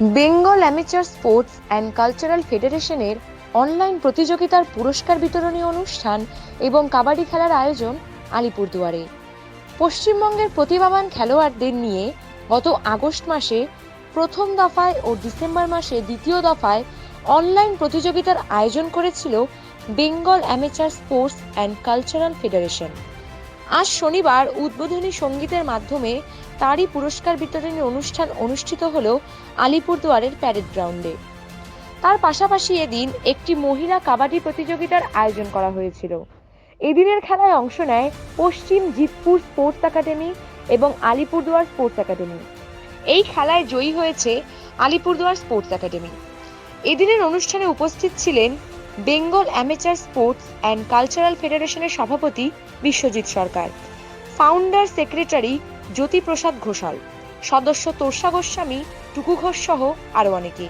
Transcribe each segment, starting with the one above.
Bengal amateur sports and cultural ফেডারেশনের online প্রতিযোগিতার পুরস্কার বিতরণী অনুষ্ঠান এবং কাবাডি খেলার আয়োজন আলিপুরদুয়ারে। পশ্চিমবঙ্গের প্রতিভাবান খেলোয়াড়দের নিয়ে গত আগস্ট মাসে প্রথম দফায় ও ডিসেম্বর মাসে দ্বিতীয় দফায় অনলাইন প্রতিযোগিতার আয়োজন করেছিল Bengal amateur sports and cultural federation. আজ শনিবার উদ্বোধনী সঙ্গীতের মাধ্যমে তারই পুরস্কার বিতরণের অনুষ্ঠান অনুষ্ঠিত হল আলিপুরদুয়ারের প্যারেড গ্রাউন্ডে। তার পাশাপাশি এদিন একটি মহিলা কাবাডি প্রতিযোগিতার আয়োজন করা হয়েছিল। এদিনের খেলায় অংশ নেয় পশ্চিম জিতপুর স্পোর্টস একাডেমি এবং আলিপুরদুয়ার স্পোর্টস একাডেমি। এই খেলায় জয়ী হয়েছে আলিপুরদুয়ার স্পোর্টস একাডেমি। এদিনের অনুষ্ঠানে উপস্থিত ছিলেন Bengal amateur sports and cultural ফেডারেশনের সভাপতি বিশ্বজিৎ সরকার। Founder secretary Jyotiprasad Ghoshal. সদস্য তোর্ষা গোস্বামী, টুকু ঘোষ সহ আরও অনেকে।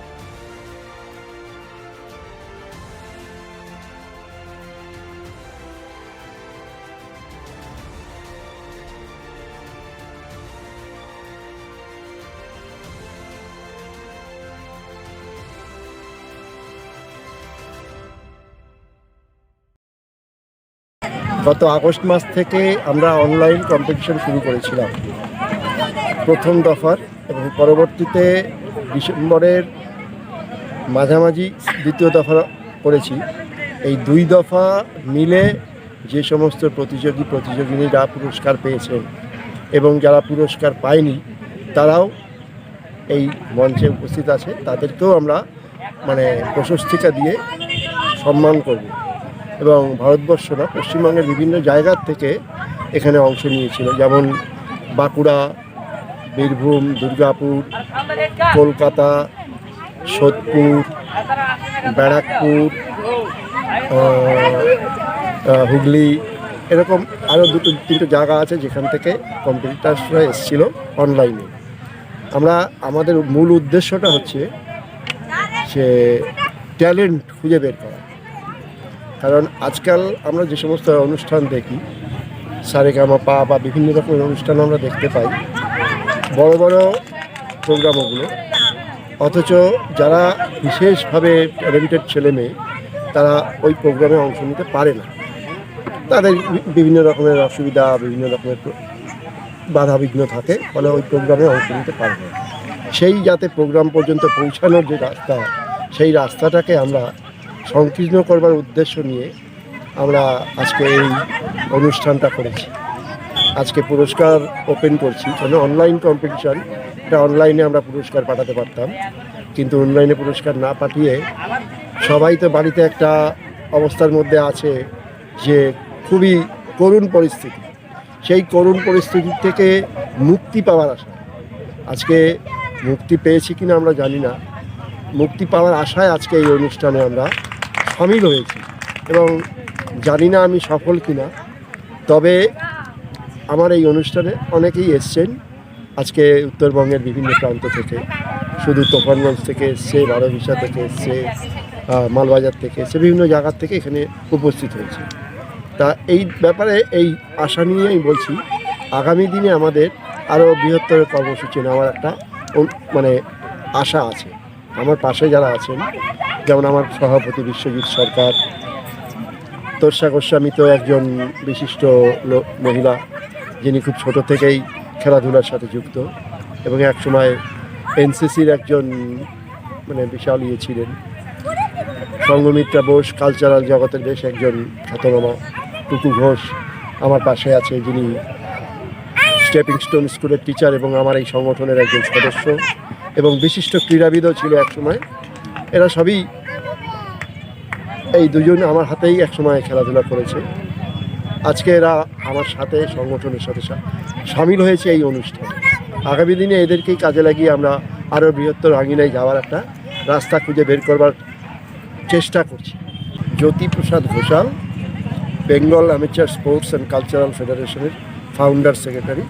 গত আগস্ট মাস থেকে আমরা অনলাইন কম্পিটিশন শুরু করেছিলাম। প্রথম দফার এবং পরবর্তীতে ডিসেম্বরের মাঝামাঝি দ্বিতীয় দফা করেছি। এই দুই দফা মিলে যে সমস্ত প্রতিযোগী প্রতিযোগিনীরা পুরস্কার পেয়েছেন এবং যারা পুরস্কার পায়নি, তারাও এই মঞ্চে উপস্থিত আছে। তাদেরকেও আমরা মানে প্রশস্তিকা দিয়ে সম্মান করব। এবং ভারতবর্ষ না পশ্চিমবঙ্গের বিভিন্ন জায়গার থেকে এখানে অংশ নিয়েছিল। যেমন বাঁকুড়া, বীরভূম, দুর্গাপুর, কলকাতা, সোদপুর, ব্যারাকপুর হুগলি, এরকম আরও দুটো, তিনটে জায়গা আছে যেখান থেকে কম্পিটিটার্সরা এসেছিল অনলাইনে। আমরা, আমাদের মূল উদ্দেশ্যটা হচ্ছে যে ট্যালেন্ট খুঁজে বের করা। কারণ আজকাল আমরা যে সমস্ত অনুষ্ঠান দেখি, সারেগামা পা বা বিভিন্ন রকমের অনুষ্ঠান আমরা দেখতে পাই, বড় বড় প্রোগ্রাম ওগুলো অথচ যারা বিশেষভাবে ট্যালেন্টেড ছেলে মেয়ে, তারা ওই প্রোগ্রামে অংশ নিতে পারে না। তাদের বিভিন্ন রকমের অসুবিধা, বিভিন্ন রকমের বাধা বিঘ্ন থাকে, ফলে ওই প্রোগ্রামে অংশ নিতে পারে না। সেই যাতে প্রোগ্রাম পর্যন্ত পৌঁছানোর যে রাস্তা, সেই রাস্তাটাকে আমরা সংকীর্ণ করবার উদ্দেশ্য নিয়ে আমরা আজকে এই অনুষ্ঠানটা করেছি। আজকে পুরস্কার ওপেন করছি। কেন? অনলাইন কম্পিটিশন এটা অনলাইনে আমরা পুরস্কার পাঠাতে পারতাম। কিন্তু অনলাইনে পুরস্কার না পাঠিয়ে সবাই তো বাড়িতে একটা অবস্থার মধ্যে আছে যে খুবই করুণ পরিস্থিতি। সেই করুণ পরিস্থিতি থেকে মুক্তি পাওয়ার আশা। আজকে মুক্তি পেয়েছি কিনা আমরা জানি না। মুক্তি পাওয়ার আশায় আজকে এই অনুষ্ঠানে আমরা সামিল হয়েছি এবং জানি না আমি সফল কিনা, তবে আমার এই অনুষ্ঠানে অনেকেই এসছেন। আজকে উত্তরবঙ্গের বিভিন্ন প্রান্ত থেকে, শুধু তোফানগঞ্জ থেকে এসছে, বারোবিশা থেকে এসছে মালবাজার থেকে এসছে, বিভিন্ন জায়গার থেকে এখানে উপস্থিত হয়েছে। তা এই ব্যাপারে এই আশা নিয়ে আমি বলছি, আগামী দিনে আমাদের আরও বৃহত্তর কর্মসূচি নেওয়ার একটা মানে আশা আছে। আমার পাশে যারা আছেন যেমন আমার সভাপতি বিশ্বজিৎ সরকার তোর্ষা গোস্বামী তো একজন বিশিষ্ট মহিলা, যিনি খুব ছোট থেকেই খেলাধুলার সাথে যুক্ত এবং একসময় এনসিসির একজন মানে বিশাল ইয়ে ছিলেন। সঙ্গমিত্রা বোস কালচারাল জগতের বেশ একজন খ্যাতনামা টুকু ঘোষ আমার পাশে আছে, যিনি স্টেপিং স্টোন স্কুলের টিচার এবং আমার এই সংগঠনের একজন সদস্য এবং বিশিষ্ট ক্রীড়াবিদও ছিল একসময়। এরা সবই এই দুজন আমার হাতেই একসময় খেলাধুলা করেছে। আজকে এরা আমার সাথে সংগঠনের সাথে সামিল হয়েছে এই অনুষ্ঠানে। আগামী দিনে এদেরকেই কাজে লাগিয়ে আমরা আরও বৃহত্তর আঙিনায় যাওয়ার একটা রাস্তা খুঁজে বের করবার চেষ্টা করছি। Jyotiprasad Ghoshal, Bengal amateur sports and cultural ফেডারেশনের ফাউন্ডার সেক্রেটারি